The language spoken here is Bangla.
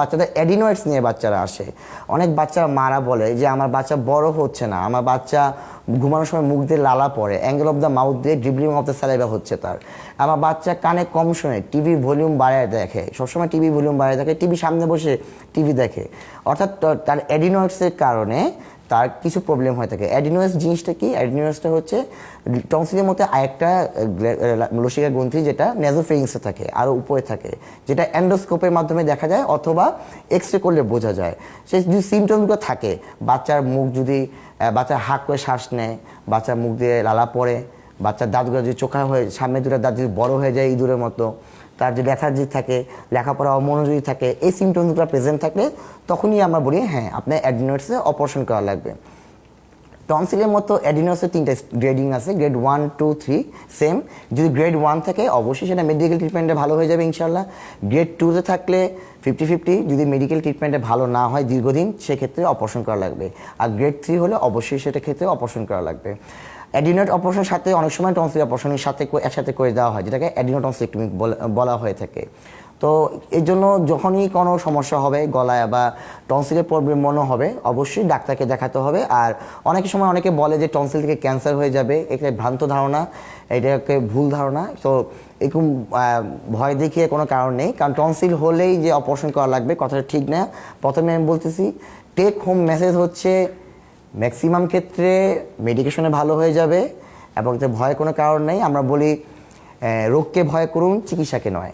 বাচ্চাদের অ্যাডিনয়েডস নিয়ে বাচ্চারা আসে। অনেক বাচ্চারা মারা বলে যে, আমার বাচ্চা বড় হচ্ছে না, আমার বাচ্চা ঘুমানোর সময় মুখ দিয়ে লালা পড়ে অ্যাঙ্গেল অফ দ্য মাউথ দিয়ে ড্রিবলিং অফ দ্য স্যালাইভা হচ্ছে তার। আমার বাচ্চা কানে কম শোনে টিভি ভলিউম বাড়ায় দেখে, সবসময় টিভি ভলিউম বাড়ায় দেখে টিভি সামনে বসে টিভি দেখে। অর্থাৎ তার অ্যাডিনয়েডসের কারণে তার কিছু প্রবলেম হয়ে থাকে। অ্যাডিনোয়াস জিনিসটা কি? অ্যাডিনোয়াসটা হচ্ছে টনসিলের মধ্যে আরেকটা লসিকা গ্রন্থি যেটা নেজোফেরিংসে থাকে আরও উপরে থাকে, যেটা অ্যান্ডোস্কোপের মাধ্যমে দেখা যায় অথবা এক্স রে করলে বোঝা যায়। সে যদি সিমটমসগুলো থাকে, বাচ্চার মুখ যদি বাচ্চা হাঁক করে শ্বাস নেয়, বাচ্চার মুখ দিয়ে লালা পড়ে, বাচ্চার দাঁতগুলো যদি চোখা হয়ে সামনে দুটো দাঁত যদি বড় হয়ে যায় ইঁদুরের মতো তার যে লেথার্জি থাকে, লেখাপড়া অমনোযোগী থাকে, এই সিমটমসগুলো প্রেজেন্ট থাকলে তখনই আমরা বলি হ্যাঁ আপনার অ্যাডিনোটসে অপারেশন করা লাগবে। টনসিলের মতো অ্যাডিনোসের তিনটা গ্রেডিং আছে grade one two three same যদি গ্রেড ওয়ান থাকে, অবশ্যই সেটা মেডিকেল ট্রিটমেন্টে ভালো হয়ে যাবে ইনশাল্লাহ গ্রেড টুতে থাকলে ফিফটি ফিফটি যদি মেডিকেল ট্রিটমেন্টে ভালো না হয় দীর্ঘদিন, সেক্ষেত্রে অপারেশন করা লাগবে। আর গ্রেড থ্রি হলে অবশ্যই সেটা ক্ষেত্রে অপারেশন করা লাগবে। অ্যাডিনোট অপারেশনের সাথে অনেক সময় টনসিল অপারেশনের সাথে একসাথে করে দেওয়া হয়, যেটাকে অ্যাডিনোটনসিলেক্টমি বলা হয়ে থাকে। তো এর জন্য যখনই কোনো সমস্যা হবে গলায় বা টনসিলের প্রবলেম মনে হবে, অবশ্যই ডাক্তারকে দেখাতে হবে। আর অনেক সময় অনেকে বলে যে টনসিল থেকে ক্যান্সার হয়ে যাবে, এটা ভ্রান্ত ধারণা, এটাকে ভুল ধারণা। তো এরকম ভয় দেখিয়ে কোনো কারণ নেই। কারণ টনসিল হলেই যে অপারেশন করা লাগবে, কথাটা ঠিক না। প্রথমে আমি বলতেছি, টেক হোম মেসেজ হচ্ছে ম্যাক্সিমাম ক্ষেত্রে মেডিকেশনে ভালো হয়ে যাবে এবং ভয় কোনো কারণ নেই। আমরা বলি রোগকে ভয় করুন, চিকিৎসাকে নয়।